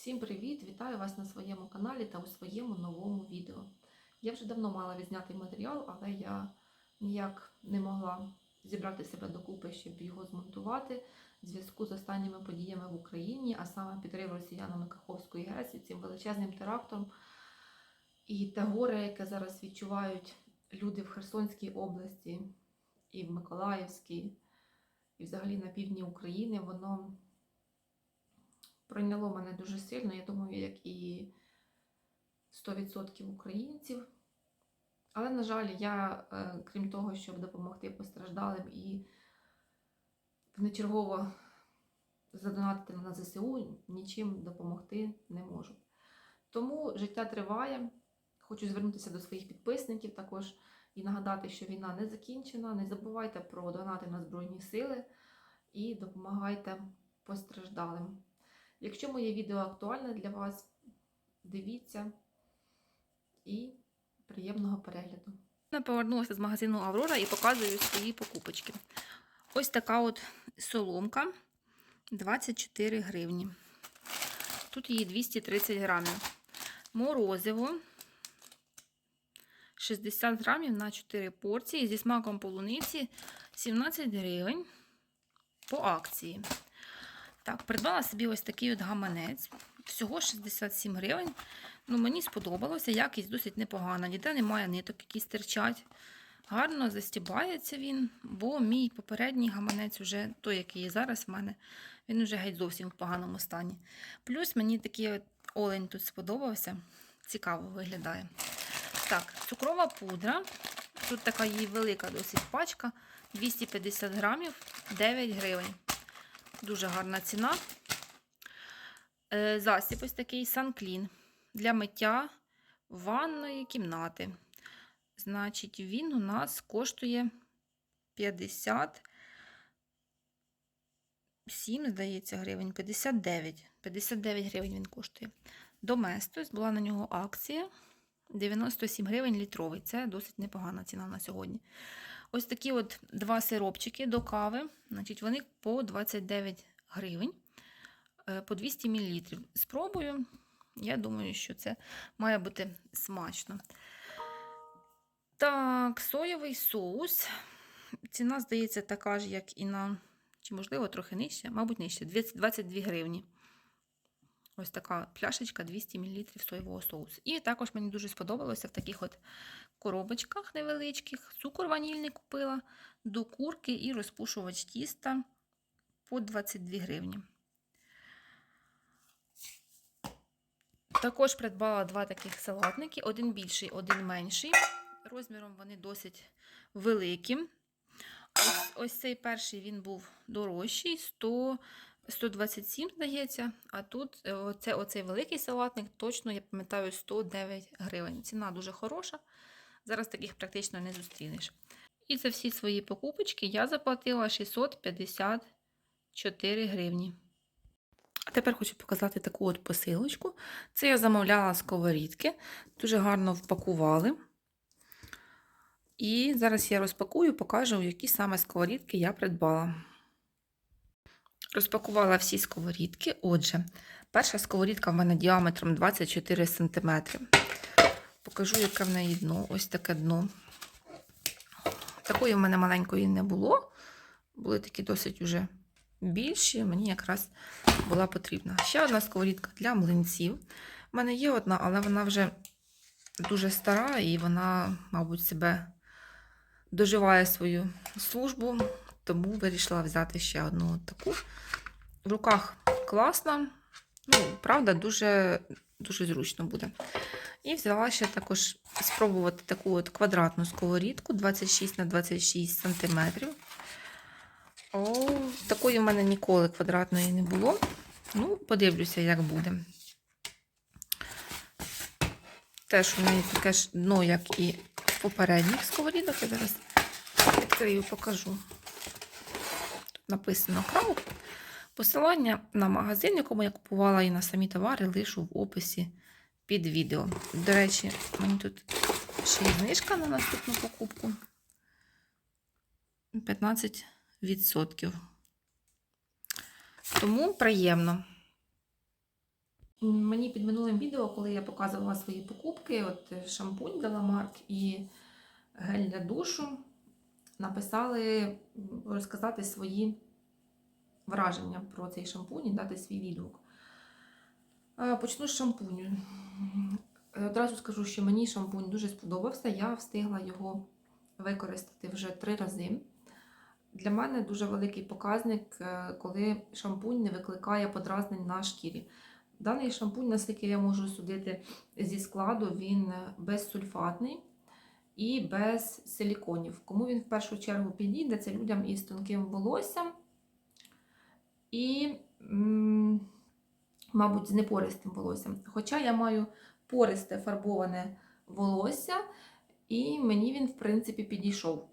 Всім привіт! Вітаю вас на своєму каналі та у своєму новому відео. Я вже давно мала відзняти матеріал, але я ніяк не могла зібрати себе докупи, щоб його змонтувати в зв'язку з останніми подіями в Україні, а саме підрив росіянами Каховської ГЕС і цим величезним терактом. І те горе, яке зараз відчувають люди в Херсонській області і в Миколаївській, і взагалі на півдні України, воно пройняло мене дуже сильно, я думаю, як і 100% українців. Але, на жаль, я, е, крім того, щоб допомогти постраждалим і внечергово задонатити на ЗСУ, нічим допомогти не можу. Тому життя триває. Хочу звернутися до своїх підписників також і нагадати, що війна не закінчена. Не забувайте про донати на Збройні Сили і допомагайте постраждалим. Якщо моє відео актуальне для вас, дивіться і приємного перегляду. Я повернулася з магазину Аврора і показую свої покупочки. Ось така от соломка 24 гривні. Тут її 230 грамів. Морозиво 60 грамів на 4 порції зі смаком полуниці 17 гривень по акції. Так, придбала собі ось такий от гаманець. Всього 67 гривень. Ну, Мені сподобалося, якість досить непогана. Ніде немає ниток, які стирчать. Гарно застібається він, бо мій попередній гаманець, вже той, який є зараз в мене, він вже геть зовсім в поганому стані. Плюс мені такий олень тут сподобався. Цікаво виглядає. Так, цукрова пудра. Тут така її велика досить пачка. 250 грамів, 9 гривень. Дуже гарна ціна. Е, Засіб ось такий санклін для миття ванної кімнати. Значить, він у нас коштує 57, здається, гривень, 59. 59 гривень він коштує. Доместос, була на нього акція. 97 гривень літровий. Це досить непогана ціна на сьогодні. Ось такі от два сиропчики до кави. Значить, Вони по 29 гривень, е, по 200 мл. Спробую. Я думаю, що це має бути смачно. Так, соєвий соус. Ціна, здається, така ж, як і на, чи, можливо, трохи нижче, мабуть, нижче, 22 гривні. Ось така пляшечка 200 мл соєвого соусу. І також мені дуже сподобалося в таких от коробочках невеличких. Цукор ванільний купила, до курки і розпушувач тіста по 22 гривні. Також придбала два таких салатники: один більший, один менший. Розміром вони досить великі. Ось, ось цей перший він був дорожчий, 100, 127, здається. А тут е, оце, оцей великий салатник, точно, я пам'ятаю, 109 гривень. Ціна дуже хороша. Зараз таких практично не зустрінеш. І за всі свої покупочки я заплатила 654 гривні. А тепер хочу показати таку от посилочку. Це я замовляла сковорідки. Дуже гарно впакували. І зараз я розпакую, покажу, які саме сковорідки я придбала. Розпакувала всі сковорідки. Отже, перша сковорідка в мене діаметром 24 см. Покажу, яке в неї дно. Ось таке дно. Такої в мене маленької не було. Були такі досить уже більші, мені якраз була потрібна. Ще одна сковорідка для млинців. У мене є одна, але вона вже дуже стара і вона, мабуть, себе доживає свою службу, тому вирішила взяти ще одну таку. В руках класна, ну, правда, дуже, дуже зручно буде. І взяла ще також спробувати таку от квадратну сковорідку 26 на 26 см. О, такої в мене ніколи квадратної не було. Ну, подивлюся, як буде. Теж у неї таке ж дно, як і попередніх сковорідок. Я зараз відкрию, покажу. Написано крау. Посилання на магазин, в якому я купувала і на самі товари, лишу в описі під відео. До речі, мені тут ще є знижка на наступну покупку. 15%. Тому приємно. Мені під минулим відео, коли я показувала свої покупки, от шампунь Деламарк і гель для душу, написали розказати свої враження про цей шампунь і дати свій відгук. Е, Почну з шампуню. Е, Одразу скажу, що мені шампунь дуже сподобався. Я встигла його використати вже три рази. Для мене дуже великий показник, е, коли шампунь не викликає подразнень на шкірі. Даний шампунь, наскільки я можу судити зі складу, він безсульфатний і без силіконів. Кому він в першу чергу підійде, це людям із тонким волоссям і, мабуть, з непористим волоссям. Хоча я маю пористе фарбоване волосся, і мені він, в принципі, підійшов.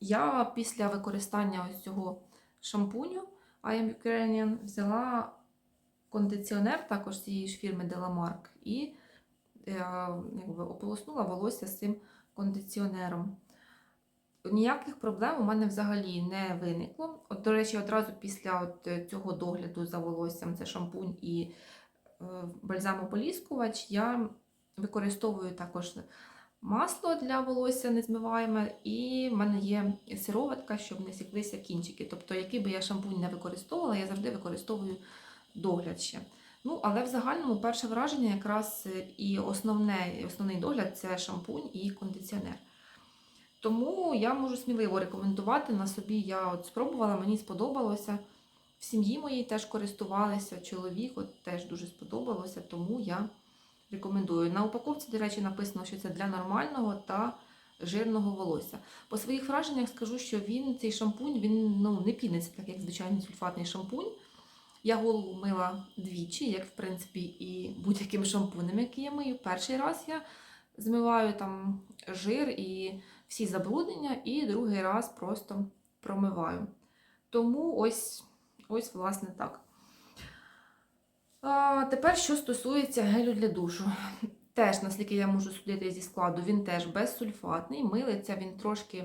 Я після використання ось цього шампуню I am Ukrainian взяла кондиціонер також цієї ж фірми Delamark і е, якби, ополоснула волосся з цим кондиціонером. Ніяких проблем у мене взагалі не виникло. От, до речі, одразу після от цього догляду за волоссям, це шампунь і е, бальзамополіскувач, я використовую також масло для волосся незмиваєме, і в мене є сироватка, щоб не сіклися кінчики. Тобто, який би я шампунь не використовувала, я завжди використовую догляд ще. Ну, але в загальному перше враження якраз е, і основне, основний догляд це шампунь і кондиціонер. Тому я можу сміливо рекомендувати на собі. Я от спробувала, мені сподобалося. В сім'ї моїй теж користувалися, чоловік от теж дуже сподобалося, тому я рекомендую. На упаковці, до речі, написано, що це для нормального та жирного волосся. По своїх враженнях скажу, що він, цей шампунь, він ну, не піниться, так як звичайний сульфатний шампунь. Я голову мила двічі, як в принципі і будь-яким шампунем, який я мию. Перший раз я змиваю там жир і всі забруднення, і другий раз просто промиваю. Тому ось, ось власне так. А, тепер, що стосується гелю для душу. Теж, наскільки я можу судити зі складу, він теж безсульфатний. Милиться він трошки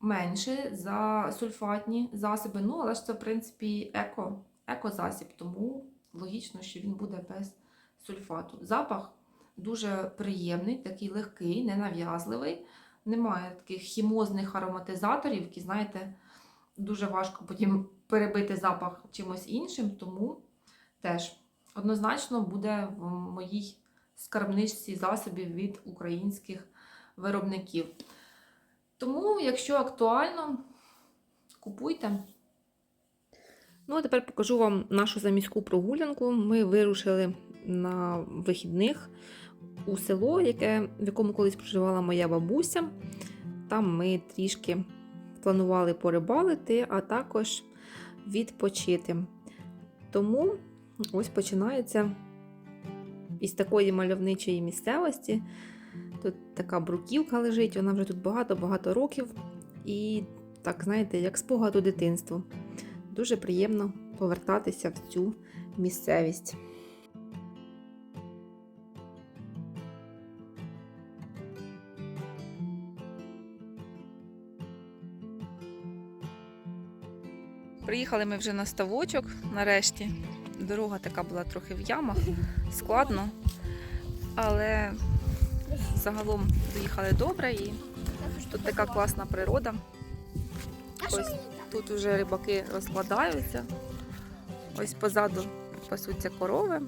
менше за сульфатні засоби. Ну, але ж це, в принципі, еко, екозасіб, тому логічно, що він буде без сульфату. Запах дуже приємний, такий легкий, ненав'язливий. Немає таких хімозних ароматизаторів, які, знаєте, дуже важко потім перебити запах чимось іншим, тому теж однозначно буде в моїй скарбничці засобів від українських виробників. Тому, якщо актуально, купуйте. Ну, а тепер покажу вам нашу заміську прогулянку. Ми вирушили на вихідних у село, яке, в якому колись проживала моя бабуся. Там ми трішки планували порибалити, а також відпочити. Тому ось починається із такої мальовничої місцевості. Тут така бруківка лежить, вона вже тут багато-багато років. І так, знаєте, як спогаду дитинства. Дуже приємно повертатися в цю місцевість. Приїхали ми вже на ставочок нарешті. Дорога така була трохи в ямах, складно, але загалом доїхали добре і тут така класна природа. Ось тут вже рибаки розкладаються. Ось позаду пасуться корови.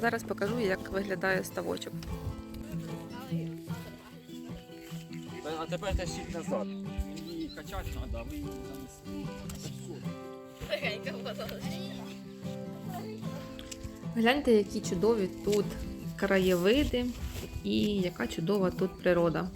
Зараз покажу, як виглядає ставочок. А тепер тащіть назад. Її качати треба, ви її Гляньте, які чудові тут краєвиди і яка чудова тут природа.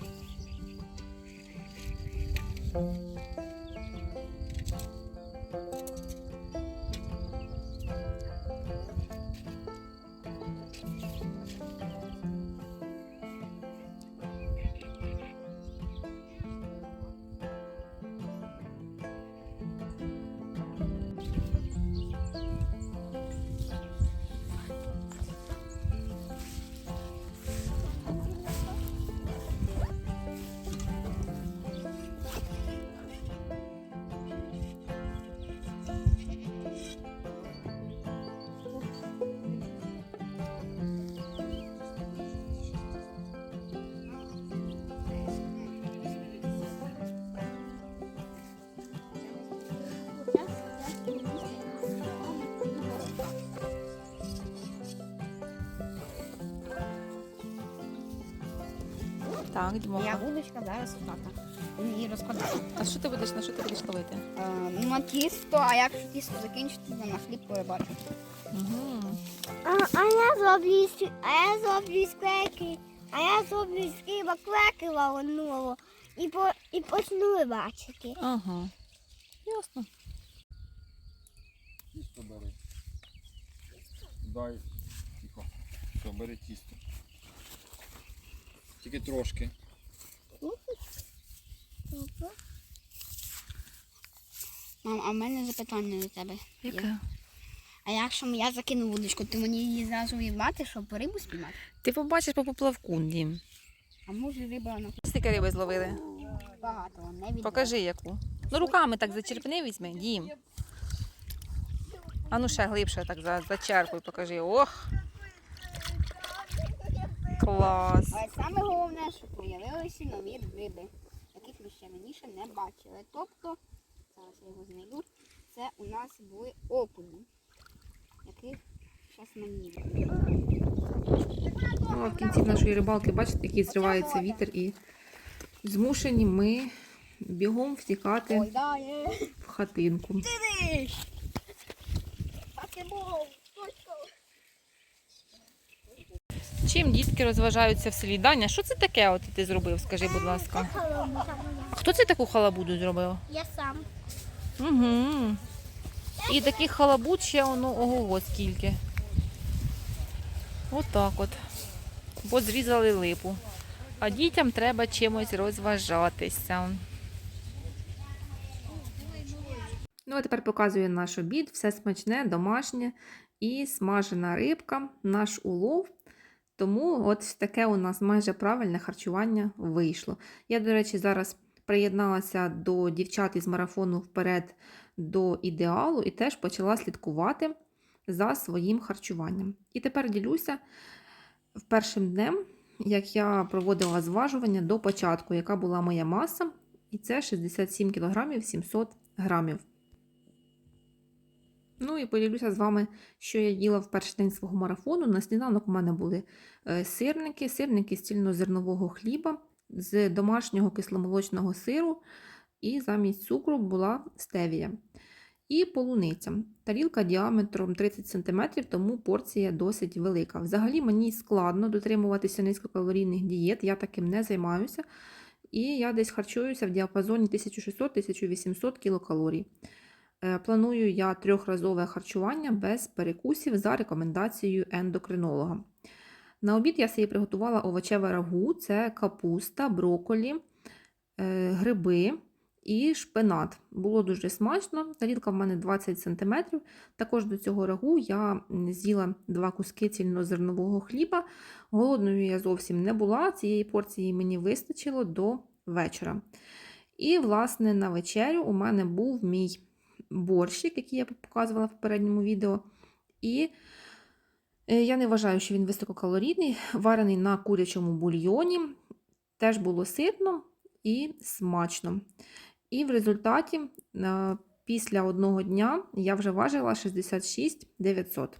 Так, Я Дімоха. вудочка зараз отака. Її розкладаю. А що ти будеш, на що ти будеш ловити? Е, на тісто, а якщо тісто закінчиться, на хліб перебачу. Угу. А, а я зроблю, с- а я зроблю скеки, а я зроблю з хліба клеки вареного і, по, і почну рибачити. Ага. Ясно. Тісто бери. Дай. Тихо. Все, бери тісто. Тільки трошки. Мам, а в мене запитання до тебе. Яке? А якщо я закину вудочку, ти мені її зразу в'їбати, щоб рибу спіймати? Ти побачиш по поплавку, Дім. А може риба на Скільки риби зловили? багато, не від Покажи яку. Ну руками так зачерпни візьми, Дім. А ну ще глибше так зачерпуй, покажи. Ох. Клас. Але саме головне, що появилися нові риби, яких ми ще раніше не бачили. Тобто, зараз я його знайду, це у нас були окуні, яких зараз мені. Ну, а в кінці нашої рибалки, бачите, який зривається вітер і змушені ми бігом втікати в хатинку. Так і було. Чим дітки розважаються в селі? Даня, що це таке от ти зробив? Скажи, будь ласка. А хто це таку халабуду зробив? Я сам. Угу. І таких халабуд ще воно ого скільки. Отак от. Бо зрізали липу. А дітям треба чимось розважатися. Ну, а тепер показую наш обід. Все смачне, домашнє і смажена рибка, наш улов. Тому от таке у нас майже правильне харчування вийшло. Я, до речі, зараз приєдналася до дівчат із марафону вперед до ідеалу і теж почала слідкувати за своїм харчуванням. І тепер ділюся першим днем, як я проводила зважування до початку, яка була моя маса, і це 67 кг 700 грамів. Ну і поділюся з вами, що я їла в перший день свого марафону. На сніданок у мене були е, сирники, сирники з цільнозернового хліба, з домашнього кисломолочного сиру, і замість цукру була стевія. І полуниця. Тарілка діаметром 30 см, тому порція досить велика. Взагалі мені складно дотримуватися низькокалорійних дієт, я таким не займаюся. І я десь харчуюся в діапазоні 1600-1800 кілокалорій. Е, Планую я трьохразове харчування без перекусів за рекомендацією ендокринолога. На обід я собі приготувала овочеве рагу: це капуста, брокколі, е, гриби і шпинат. Було дуже смачно. Тарілка в мене 20 см. Також до цього рагу я з'їла два куски цільнозернового хліба. Голодною я зовсім не була. Цієї порції мені вистачило до вечора. І, власне, на вечерю у мене був мій борщик, який я показувала в попередньому відео. І е, я не вважаю, що він висококалорійний, варений на курячому бульйоні. Теж було ситно і смачно. І в результаті е, після одного дня я вже важила 66 900.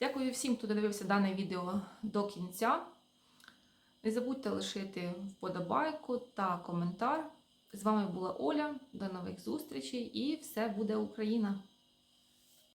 Дякую всім, хто додивився дане відео до кінця. Не забудьте лишити вподобайку та коментар. З вами була Оля. До нових зустрічей і все буде Україна!